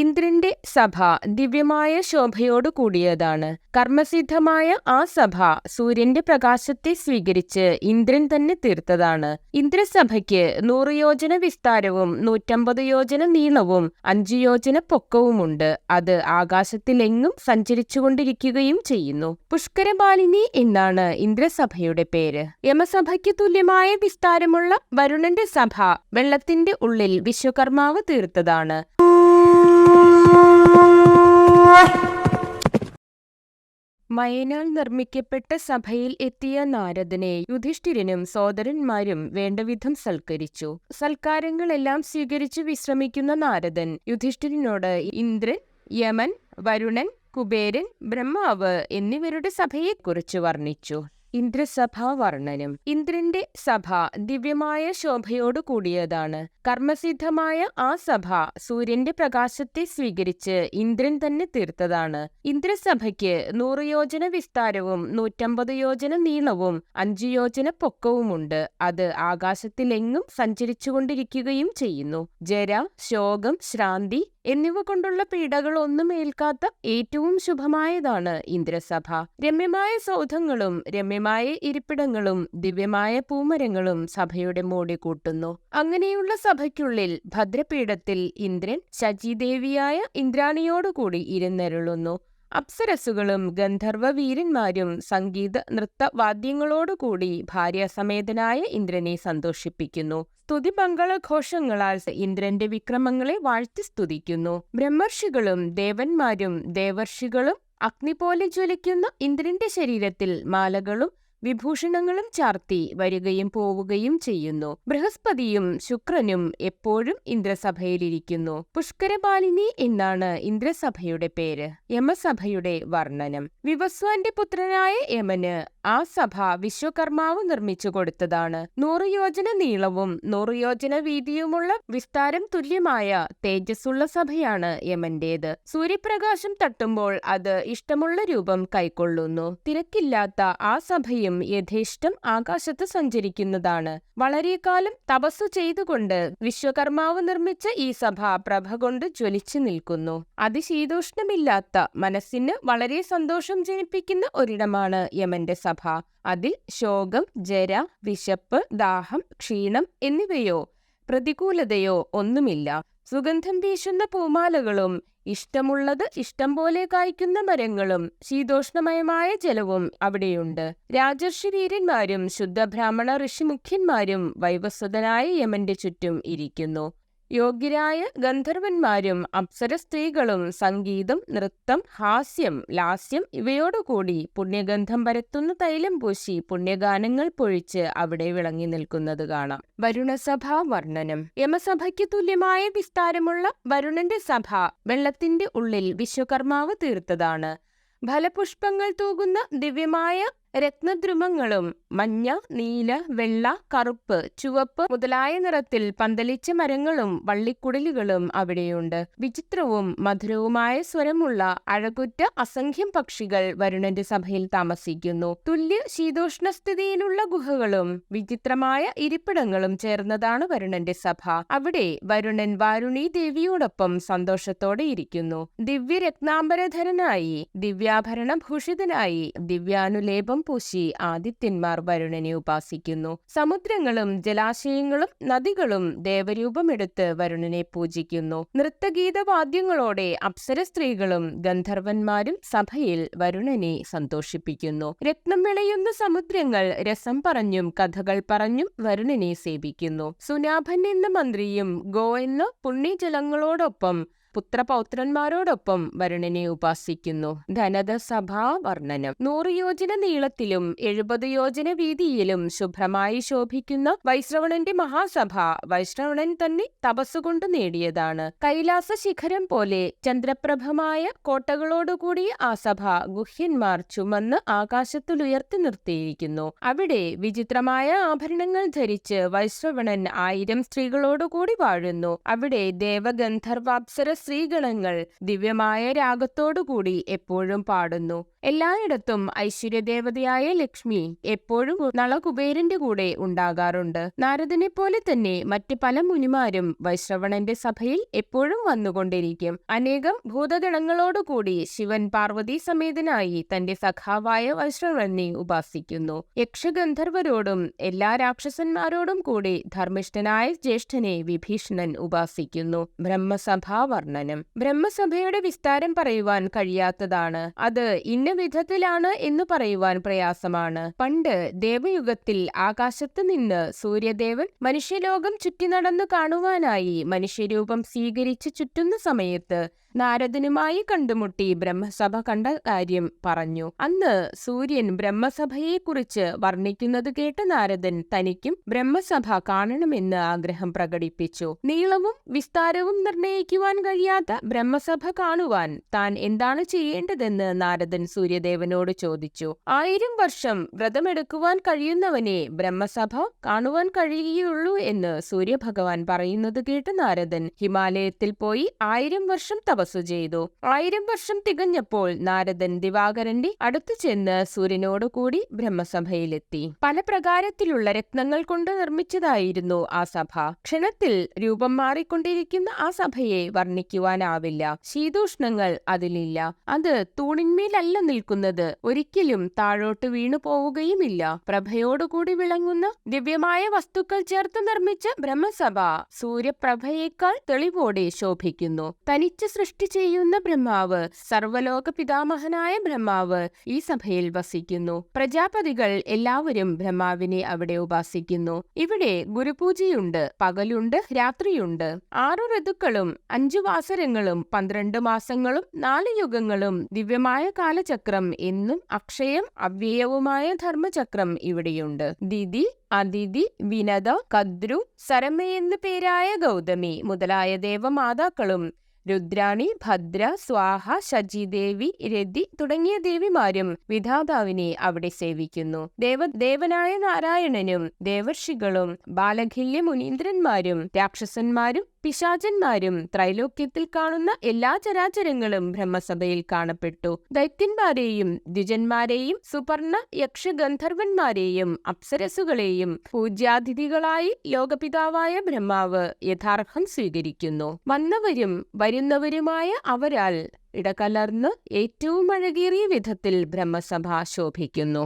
ഇന്ദ്രന്റെ സഭ ദിവ്യമായ ശോഭയോടു കൂടിയതാണ്. കർമ്മസിദ്ധമായ ആ സഭ സൂര്യന്റെ പ്രകാശത്തെ സ്വീകരിച്ച് ഇന്ദ്രൻ തന്നെ തീർത്തതാണ്. ഇന്ദ്രസഭയ്ക്ക് നൂറ് യോജന വിസ്താരവും നൂറ്റമ്പത് യോജന നീളവും അഞ്ചു യോജന പൊക്കവുമുണ്ട്. അത് ആകാശത്തിലെങ്ങും സഞ്ചരിച്ചുകൊണ്ടിരിക്കുകയും ചെയ്യുന്നു. പുഷ്കരബാലിനി എന്നാണ് ഇന്ദ്രസഭയുടെ പേര്. യമസഭയ്ക്ക് തുല്യമായ വിസ്താരമുള്ള വരുണന്റെ സഭ വെള്ളത്തിന്റെ ഉള്ളിൽ വിശ്വകർമാവ് തീർത്തതാണ്. മയനാൽ നിർമ്മിക്കപ്പെട്ട സഭയിൽ എത്തിയ നാരദനെ യുധിഷ്ഠിരനും സോദരന്മാരും വേണ്ടവിധം സൽക്കരിച്ചു. സൽക്കാരങ്ങളെല്ലാം സ്വീകരിച്ച് വിശ്രമിക്കുന്ന നാരദൻ യുധിഷ്ഠിരനോട് ഇന്ദ്രൻ യമൻ വരുണൻ കുബേരൻ ബ്രഹ്മാവ് എന്നിവരുടെ സഭയെക്കുറിച്ച് വർണിച്ചു. ഇന്ദ്രസഭാ വർണനം ഇന്ദ്രന്റെ സഭ ദിവ്യമായ ശോഭയോടു കൂടിയതാണ്. കർമ്മസിദ്ധമായ ആ സഭ സൂര്യന്റെ പ്രകാശത്തെ സ്വീകരിച്ച് ഇന്ദ്രൻ തന്നെ തീർത്തതാണ്. ഇന്ദ്രസഭയ്ക്ക് നൂറ് യോജന വിസ്താരവും നൂറ്റമ്പത് യോജന നീളവും അഞ്ചു യോജന പൊക്കവുമുണ്ട്. അത് ആകാശത്തിലെങ്ങും സഞ്ചരിച്ചുകൊണ്ടിരിക്കുകയും ചെയ്യുന്നു. ജര ശോകം ശ്രാന്തി എന്നിവ കൊണ്ടുള്ള പീഡകളൊന്നും ഏൽക്കാത്ത ഏറ്റവും ശുഭമായതാണ് ഇന്ദ്രസഭ. രമ്യമായ സൗധങ്ങളും രമ്യമായ ഇരിപ്പിടങ്ങളും ദിവ്യമായ പൂമരങ്ങളും സഭയുടെ മോടി കൂട്ടുന്നു. അങ്ങനെയുള്ള സഭയ്ക്കുള്ളിൽ ഭദ്രപീഠത്തിൽ ഇന്ദ്രൻ ശചിദേവിയായ ഇന്ദ്രാണിയോടുകൂടി ഇരുന്നരുളുന്നു. അപ്സരസുകളും ഗന്ധർവവീരന്മാരും സംഗീത നൃത്ത വാദ്യങ്ങളോടുകൂടി ഭാര്യാസമേതനായ ഇന്ദ്രനെ സന്തോഷിപ്പിക്കുന്നു. സ്തുതി മംഗളഘോഷങ്ങളാൽ ഇന്ദ്രന്റെ വിക്രമങ്ങളെ വാഴ്ത്തി സ്തുതിക്കുന്നു. ബ്രഹ്മർഷികളും ദേവന്മാരും ദേവർഷികളും അഗ്നി പോലെ ജ്വലിക്കുന്ന ഇന്ദ്രന്റെ ശരീരത്തിൽ മാലകളും വിഭൂഷണങ്ങളും ചാർത്തി വരികയും പോവുകയും ചെയ്യുന്നു. ബൃഹസ്പതിയും ശുക്രനും എപ്പോഴും ഇന്ദ്രസഭയിലിരിക്കുന്നു. പുഷ്കരപാലിനി എന്നാണ് ഇന്ദ്രസഭയുടെ പേര്. യമസഭയുടെ വർണനം. വിവസ്വാന്റെ പുത്രനായ യമന് ആ സഭ വിശ്വകർമാവ് നിർമ്മിച്ചു കൊടുത്തതാണ്. നൂറ് യോജന നീളവും നൂറ് യോജന വീതിയുമുള്ള വിസ്താരം തുല്യമായ തേജസ്സുള്ള സഭയാണ് യമന്റേത്. സൂര്യപ്രകാശം തട്ടുമ്പോൾ അത് ഇഷ്ടമുള്ള രൂപം കൈക്കൊള്ളുന്നു. തിരക്കില്ലാത്ത ആ സഭയും യഥേഷ്ടം ആകാശത്ത് സഞ്ചരിക്കുന്നതാണ്. വളരെക്കാലം തപസ്സു ചെയ്തുകൊണ്ട് വിശ്വകർമാവ് നിർമ്മിച്ച ഈ സഭ പ്രഭ കൊണ്ട് ജ്വലിച്ചു നിൽക്കുന്നു. അതിശീതോഷ്ണമില്ലാത്ത മനസ്സിന് വളരെ സന്തോഷം ജനിപ്പിക്കുന്ന ഒരിടമാണ് യമന്റെ സഭ. അതിൽ ശോകം ജര വിശപ്പ് ദാഹം ക്ഷീണം എന്നിവയോ പ്രതികൂലതയോ ഒന്നുമില്ല. സുഗന്ധം വീശുന്ന പൂമാലകളും ഇഷ്ടമുള്ളത് ഇഷ്ടം പോലെ കായ്ക്കുന്ന മരങ്ങളും ശീതോഷ്ണമയമായ ജലവും അവിടെയുണ്ട്. രാജർഷി വീരന്മാരും ശുദ്ധബ്രാഹ്മണ ഋഷിമുഖ്യന്മാരും വൈവസ്വതനായ യമന്റെ ചുറ്റും ഇരിക്കുന്നു. യോഗ്യരായ ഗന്ധർവന്മാരും അപ്സര സ്ത്രീകളും സംഗീതം നൃത്തം ഹാസ്യം ലാസ്യം ഇവയോടുകൂടി പുണ്യഗന്ധം പരത്തുന്ന തൈലം പൂശി പുണ്യഗാനങ്ങൾ പൊഴിച്ച് അവിടെ വിളങ്ങി നിൽക്കുന്നത് കാണാം. വരുണസഭാ വർണനം. യമസഭയ്ക്ക് തുല്യമായ വിസ്താരമുള്ള വരുണന്റെ സഭ വെള്ളത്തിന്റെ ഉള്ളിൽ വിശ്വകർമാവ് തീർത്തതാണ്. ഫലപുഷ്പങ്ങൾ തൂകുന്ന ദിവ്യമായ രത്നദ്രുമങ്ങളും മഞ്ഞ നീല വെള്ള കറുപ്പ് ചുവപ്പ് മുതലായ നിറത്തിൽ പന്തലിച്ച മരങ്ങളും വള്ളിക്കുടലുകളും അവിടെയുണ്ട്. വിചിത്രവും മധുരവുമായ സ്വരമുള്ള അഴകുറ്റ അസംഖ്യം പക്ഷികൾ വരുണന്റെ സഭയിൽ താമസിക്കുന്നു. തുല്യ ശീതോഷ്ണസ്ഥിതിയിലുള്ള ഗുഹകളും വിചിത്രമായ ഇരിപ്പിടങ്ങളും ചേർന്നതാണ് വരുണന്റെ സഭ. അവിടെ വരുണൻ വാരുണി ദേവിയോടൊപ്പം സന്തോഷത്തോടെ ഇരിക്കുന്നു. ദിവ്യരത്നാംബരധരനായി ദിവ്യാഭരണ ഭൂഷിതനായി ദിവ്യാനുലേപം പൂശി ആദിത്യന്മാർ വരുണനെ ഉപാസിക്കുന്നു. സമുദ്രങ്ങളും ജലാശയങ്ങളും നദികളും ദേവരൂപമെടുത്ത് വരുണനെ പൂജിക്കുന്നു. നൃത്തഗീതവാദ്യങ്ങളോടെ അപ്സര സ്ത്രീകളും ഗന്ധർവന്മാരും സഭയിൽ വരുണനെ സന്തോഷിപ്പിക്കുന്നു. രത്നം വിളയുന്ന സമുദ്രങ്ങൾ രസം പറഞ്ഞും കഥകൾ പറഞ്ഞും വരുണനെ സേവിക്കുന്നു. സുനാഭൻ എന്ന മന്ത്രിയും ഗോ എന്ന പുണ്യജലങ്ങളോടൊപ്പം പുത്രപൗത്രന്മാരോടൊപ്പം വരുണനെ ഉപാസിക്കുന്നു. ധനത സഭാ വർണനം. നൂറ് യോജന നീളത്തിലും എഴുപത് യോജന വീതിയിലും ശുഭ്രമായി ശോഭിക്കുന്ന വൈശ്രവണന്റെ മഹാസഭ വൈശ്രവണൻ തന്നെ തപസ്സുകൊണ്ട് നേടിയതാണ്. കൈലാസ ശിഖരം പോലെ ചന്ദ്രപ്രഭമായ കോട്ടകളോടുകൂടിയ ആ സഭ ഗുഹ്യന്മാർ ചുമന്ന് ആകാശത്തിലുയർത്തി നിർത്തിയിരിക്കുന്നു. അവിടെ വിചിത്രമായ ആഭരണങ്ങൾ ധരിച്ച് വൈശ്രവണൻ ആയിരം സ്ത്രീകളോടുകൂടി വാഴുന്നു. അവിടെ ദേവഗന്ധർവാപ്സര സ്ത്രീഗണങ്ങൾ ദിവ്യമായ രാഗത്തോടുകൂടി എപ്പോഴും പാടുന്നു. എല്ലായിടത്തും ഐശ്വര്യദേവതയായ ലക്ഷ്മി എപ്പോഴും നളകുബേരന്റെ കൂടെ ഉണ്ടാകാറുണ്ട്. നാരദനെ പോലെ തന്നെ മറ്റ് പല മുനിമാരും വൈശ്രവണന്റെ സഭയിൽ എപ്പോഴും വന്നുകൊണ്ടിരിക്കും. അനേകം ഭൂതഗണങ്ങളോടുകൂടി ശിവൻ പാർവതി സമേതനായി തന്റെ സഖാവായ വൈശ്രവണനെ ഉപാസിക്കുന്നു. യക്ഷഗന്ധർവരോടും എല്ലാ രാക്ഷസന്മാരോടും കൂടി ധർമ്മിഷ്ഠനായ ജ്യേഷ്ഠനെ വിഭീഷണൻ ഉപാസിക്കുന്നു. ബ്രഹ്മസഭാ വർണനം. ബ്രഹ്മസഭയുടെ വിസ്താരം പറയുവാൻ കഴിയാത്തതാണ്. അത് ഇന്ന വിധത്തിലാണ് എന്ന് പറയുവാൻ പ്രയാസമാണ്. പണ്ട് ദേവയുഗത്തിൽ ആകാശത്ത് നിന്ന് സൂര്യദേവൻ മനുഷ്യലോകം ചുറ്റി നടന്നു കാണുവാനായി മനുഷ്യരൂപം സ്വീകരിച്ച് ചുറ്റുന്ന സമയത്ത് നാരദനുമായി കണ്ടുമുട്ടി ബ്രഹ്മസഭ കണ്ട കാര്യം പറഞ്ഞു. അന്ന് സൂര്യൻ ബ്രഹ്മസഭയെക്കുറിച്ച് വർണിക്കുന്നത് കേട്ട നാരദൻ തനിക്കും ബ്രഹ്മസഭ കാണണമെന്ന് ആഗ്രഹം പ്രകടിപ്പിച്ചു. നീളവും വിസ്താരവും നിർണയിക്കുവാൻ കഴിയാത്ത ബ്രഹ്മസഭ കാണുവാൻ താൻ എന്താണ് ചെയ്യേണ്ടതെന്ന് നാരദൻ സൂര്യദേവനോട് ചോദിച്ചു ആയിരം വർഷം വ്രതമെടുക്കുവാൻ കഴിയുന്നവനെ ബ്രഹ്മസഭ കാണുവാൻ കഴിയുകയുള്ളൂ എന്ന് സൂര്യഭഗവാൻ പറയുന്നത് കേട്ട് നാരദൻ ഹിമാലയത്തിൽ പോയി ആയിരം വർഷം തപസ്സു ചെയ്തു. ആയിരം വർഷം തികഞ്ഞപ്പോൾ നാരദൻ ദിവാകരന്റെ അടുത്തു ചെന്ന് സൂര്യനോടുകൂടി ബ്രഹ്മസഭയിലെത്തി. പല പ്രകാരത്തിലുള്ള രത്നങ്ങൾ കൊണ്ട് നിർമ്മിച്ചതായിരുന്നു ആ സഭ. ക്ഷണത്തിൽ രൂപം മാറിക്കൊണ്ടിരിക്കുന്ന ആ സഭയെ വർണിക്കുവാനാവില്ല. ശീതോഷ്ണങ്ങൾ അതിലില്ല. അത് തൂണിന്മേലല്ല നിൽക്കുന്നത് ഒരിക്കലും താഴോട്ട് വീണു പോവുകയുമില്ല. പ്രഭയോടുകൂടി വിളങ്ങുന്ന ദിവ്യമായ വസ്തുക്കൾ ചേർത്ത് നിർമ്മിച്ച ബ്രഹ്മസഭ സൂര്യപ്രഭയേക്കാൾ തെളിവോടെ ശോഭിക്കുന്നു. തനിച്ച് സൃഷ്ടി ചെയ്യുന്ന ബ്രഹ്മാവ് സർവലോക പിതാമഹനായ ബ്രഹ്മാവ് ഈ സഭയിൽ വസിക്കുന്നു. പ്രജാപതികൾ എല്ലാവരും ബ്രഹ്മാവിനെ അവിടെ ഉപാസിക്കുന്നു. ഇവിടെ ഗുരുപൂജയുണ്ട് പകലുണ്ട് രാത്രിയുണ്ട്. ആറു ഋതുക്കളും അഞ്ചു വാസരങ്ങളും പന്ത്രണ്ട് മാസങ്ങളും നാല് യുഗങ്ങളും ദിവ്യമായ കാലചക്രം എന്നും അക്ഷയം അവ്യയവുമായ ധർമ്മചക്രം ഇവിടെയുണ്ട്. ദിതി അതിഥി വിനത കദ്രു സരമയെന്നു പേരായ ഗൗതമി മുതലായ ദേവമാതാക്കളും രുദ്രാണി ഭദ്ര സ്വാഹ ശചിദേവി രതി തുടങ്ങിയ ദേവിമാരും വിധാതാവിനെ അവിടെ സേവിക്കുന്നു. ദേവ ദേവനായ നാരായണനും ദേവർഷികളും ബാലഖില്യ മുനീന്ദ്രന്മാരും രാക്ഷസന്മാരും പിശാചന്മാരും ത്രൈലോക്യത്തിൽ കാണുന്ന എല്ലാ ചരാചരങ്ങളും ബ്രഹ്മസഭയിൽ കാണപ്പെട്ടു. ദൈത്യന്മാരെയും ദ്വിജന്മാരെയും സുപർണ യക്ഷഗന്ധർവന്മാരെയും അപ്സരസുകളെയും പൂജ്യാതിഥികളായി ലോകപിതാവായ ബ്രഹ്മാവ് യഥാർഹം സ്വീകരിക്കുന്നു. വന്നവരും വരുന്നവരുമായ അവരാൽ ഇടകലർന്ന് ഏറ്റവും അഴകേറിയ വിധത്തിൽ ബ്രഹ്മസഭ ശോഭിക്കുന്നു.